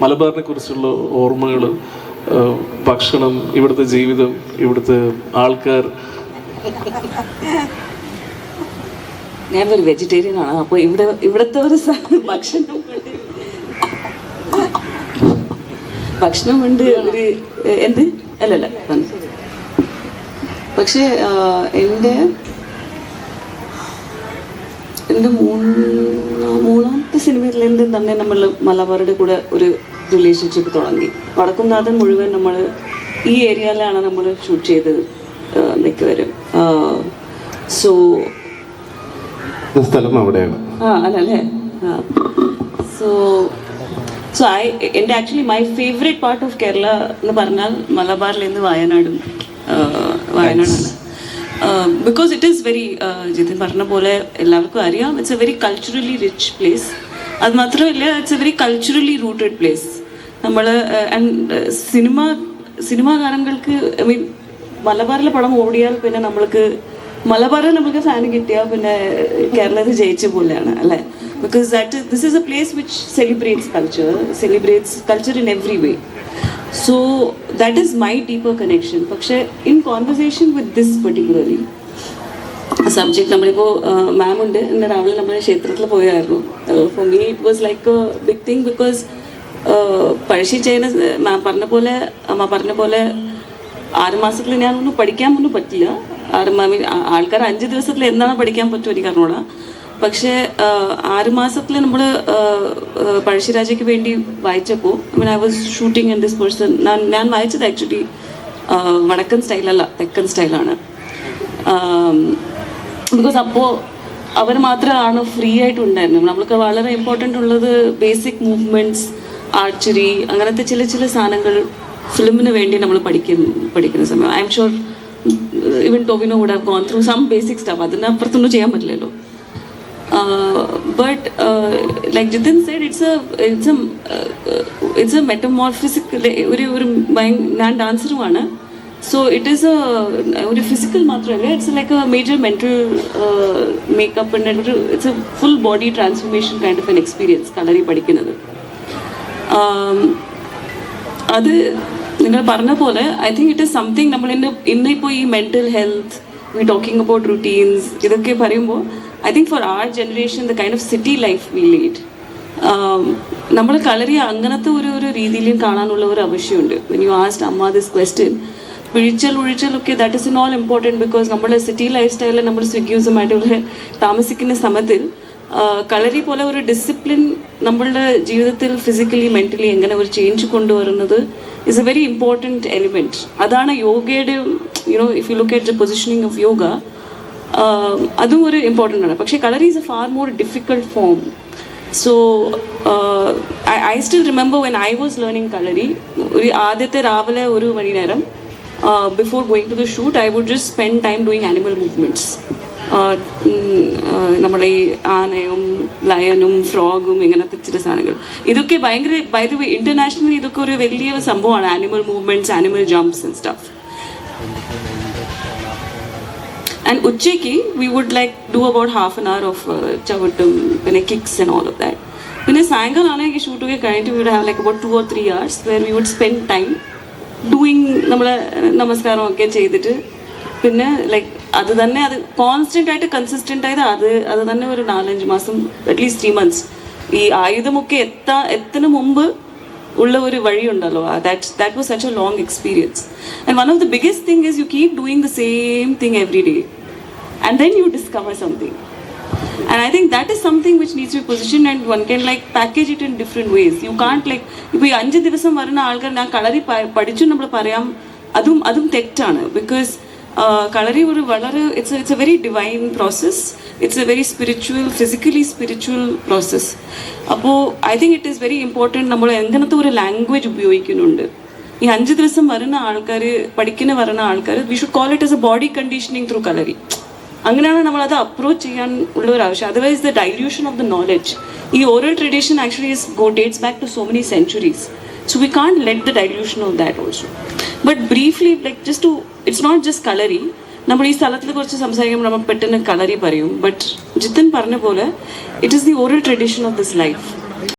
മലബാറിനെ കുറിച്ചുള്ള ഓർമ്മകൾ ഭക്ഷണം ഇവിടുത്തെ ജീവിതം ഇവിടുത്തെ ആൾക്കാർ ഞാനൊരു വെജിറ്റേറിയൻ ആണ് അപ്പോൾ ഇവിടെ ഇവിടുത്തെ ഒരു ഭക്ഷണം ഭക്ഷണമുണ്ട് ഒരു എന്ത് അല്ലല്ല. പക്ഷേ എന്റെ എന്റെ മൂന്നാ സിനിമയിലെന്ത് തന്നെ നമ്മൾ മലബാറുടെ കൂടെ ഒരു റിലേഷൻഷിപ്പ് തുടങ്ങി. വടക്കുംനാഥൻ മുഴുവൻ നമ്മൾ ഈ ഏരിയയിലാണ് നമ്മൾ ഷൂട്ട് ചെയ്തത് മിക്കവരും. സോ സ്ഥലം അവിടെയാണ്. ആ അല്ലല്ലേ സോ സോ ഐ എന്റെ actually my favourite part of Kerala എന്ന് പറഞ്ഞാൽ മലബാറിൽ നിന്ന് വയനാടും വയനാടാണ്. Because it is very Jithin പറഞ്ഞ പോലെ എല്ലാവർക്കും അറിയാം. It's a very culturally rich place അത് മാത്രമല്ല it's a very culturally rooted place നമ്മൾ സിനിമ സിനിമ താരങ്ങൾക്ക് ഐ മീൻ മലബാറിലെ പടം ഓടിയാൽ പിന്നെ നമ്മൾക്ക് മലബാറിൽ നമ്മൾക്ക് ഫാൻ കിട്ടിയാൽ പിന്നെ കേരളത്തിൽ ജയിച്ച പോലെയാണ് അല്ലേ? Because that this is a place which celebrates culture celebrates culture in every way so that is my deeper connection പക്ഷേ in conversation with this particularly subject നമ്മളിപ്പോൾ മാം ഉണ്ട്. ഇന്ന് രാവിലെ നമ്മൾ ക്ഷേത്രത്തിൽ പോയായിരുന്നു. For me it was like big thing because Pazhassi ചെയ്യുന്ന ma'am പറഞ്ഞ പോലെ അമ്മ പറഞ്ഞ പോലെ ആറ് മാസത്തിൽ ഞാനൊന്നും പഠിക്കാൻ ഒന്നും പറ്റില്ല. ആറ് മാ ആൾക്കാർ അഞ്ച് ദിവസത്തിൽ എന്താണ് പഠിക്കാൻ പറ്റുമോ എനിക്ക് അറിഞ്ഞൂടാ. പക്ഷേ ആറ് മാസത്തിൽ നമ്മൾ പഴശ്ശിരാജയ്ക്ക് വേണ്ടി വായിച്ചപ്പോൾ mean I was shooting in this person ഞാൻ ഞാൻ വായിച്ചത് ആക്ച്വലി വടക്കൻ സ്റ്റൈലല്ല തെക്കൻ സ്റ്റൈലാണ് ബിക്കോസ് അപ്പോൾ അവർ മാത്രമാണ് ഫ്രീ ആയിട്ട് ഉണ്ടായിരുന്നത് നമ്മൾക്ക് വളരെ ഇമ്പോർട്ടന്റ് ഉള്ളത് ബേസിക് മൂവ്മെന്റ്സ് ആർച്ചറി അങ്ങനത്തെ ചില ചില സാധനങ്ങൾ ഫിലിമിന് വേണ്ടി നമ്മൾ പഠിക്കുന്ന പഠിക്കുന്ന സമയം. I am sure even Tovino would have gone through some basic stuff അതിനപ്പുറത്തൊന്നും ചെയ്യാൻ പറ്റില്ലല്ലോ. But like Jithin side it's it's a it's a metamorphic ഒരു ഒരു ഞാൻ ഡാൻസറുമാണ് സോ ഇറ്റ് ഈസ് ഒരു ഫിസിക്കൽ മാത്രമല്ല it's like a major mental makeup ഒരു it's a full body transformation kind of an experience Kalari പഠിക്കുന്നത്. Um, അത് നിങ്ങൾ പറഞ്ഞ പോലെ I think it is something നമ്മൾ ഇന്ന് ഇന്നിപ്പോൾ ഈ mental health we talking about routines ഇതൊക്കെ പറയുമ്പോൾ I think for our generation the kind of city life we lead നമ്മൾ കളരി അങ്ങനത്തെ ഒരു ഒരു രീതിയിലും കാണാനുള്ള ഒരു ആവശ്യമുണ്ട് വെൻ യു ആസ്റ്റ് അമ്മ ദിസ് ക്വസ്റ്റ്യൻ പിഴിച്ചൽ ഒഴിച്ചലൊക്കെ that is in all important because നമ്മുടെ സിറ്റി ലൈഫ് സ്റ്റൈലിൽ നമ്മൾ സ്വിഗ്യൂസുമായിട്ടുള്ള താമസിക്കുന്ന സമയത്തിൽ കളരി പോലെ ഒരു ഡിസിപ്ലിൻ നമ്മളുടെ ജീവിതത്തിൽ ഫിസിക്കലി മെന്റലി എങ്ങനെ ഒരു ചേഞ്ച് കൊണ്ടുവരുന്നത് is a very important element അതാണ് യോഗയുടെ you know if you look at the positioning of yoga അതും ഒരു ഇമ്പോർട്ടന്റ് ആണ്. പക്ഷേ Kalari is a far more difficult form so I still remember when I was learning Kalari ഒരു ആദ്യത്തെ രാവിലെ ഒരു മണി നേരം before going to the shoot, I would just spend time doing animal movements. നമ്മുടെ ഈ ആനയും ലയനും ഫ്രോഗും ഇങ്ങനത്തെ ചില സാധനങ്ങൾ. ഇതൊക്കെ ഭയങ്കര ബൈ ദ വേ ഇന്റർനാഷണലി ഇതൊക്കെ ഒരു വലിയ സംഭവമാണ്. Animal movements animal jumps and stuff and ഉച്ചയ്ക്ക് we would like do about half an hour of ചവിട്ടും പിന്നെ kicks and all of that പിന്നെ സായങ്കാലമാണെങ്കിൽ ഷൂട്ടൊക്കെ കഴിഞ്ഞിട്ട് we would have like about two or three hours where we would spend time doing നമ്മൾ നമസ്കാരമൊക്കെ ചെയ്തിട്ട്. പിന്നെ ലൈക്ക് അത് തന്നെ അത് കോൺസ്റ്റന്റ് ആയിട്ട് കൺസിസ്റ്റന്റ് ആയത് അത് അത് തന്നെ ഒരു നാലഞ്ച് മാസം അറ്റ്ലീസ്റ്റ് ത്രീ മന്ത്സ് ഈ ആയുധമൊക്കെ എത്താ എത്തുന്ന മുമ്പ് ഉള്ള ഒരു വഴിയുണ്ടല്ലോ. That that was such a long experience and one of the biggest thing is you keep doing the same thing every day and then you discover something And I think that is something which needs to be positioned and one can like package it in different ways. You can't like ഇപ്പോൾ ഈ അഞ്ച് ദിവസം വരുന്ന ആൾക്കാർ ഞാൻ കളറി പ- പഠിച്ചു നമ്മൾ പറയാം അതും അതും തെറ്റാണ്. ബിക്കോസ് കളറി ഒരു വളരെ it's it's a very divine process it's a very spiritual physically spiritual process അപ്പോൾ I think it is very important നമ്മൾ എങ്ങനത്തെ ഒരു ലാംഗ്വേജ് ഉപയോഗിക്കുന്നുണ്ട്. ഈ അഞ്ച് ദിവസം വരുന്ന ആൾക്കാർ പഠിക്കുന്ന വരുന്ന ആൾക്കാർ we should call it as a body conditioning through Kalari അങ്ങനെയാണ് നമ്മൾ അത് അപ്രോച്ച് ചെയ്യാൻ ഉള്ള ഒരു ആവശ്യം. Otherwise the dilution of the knowledge ഈ ഓരോ tradition actually is go dates back to so many centuries so we can't let the dilution of that also but briefly like just to it's not just Kalari നമ്മൾ ഈ സ്ഥലത്തിൽ കുറിച്ച് സംസാരിക്കുമ്പോൾ നമ്മൾ പെട്ടെന്ന് കളറി പറയും. ബട്ട് ജിത്തൻ പറഞ്ഞ പോലെ it is the oral tradition of this life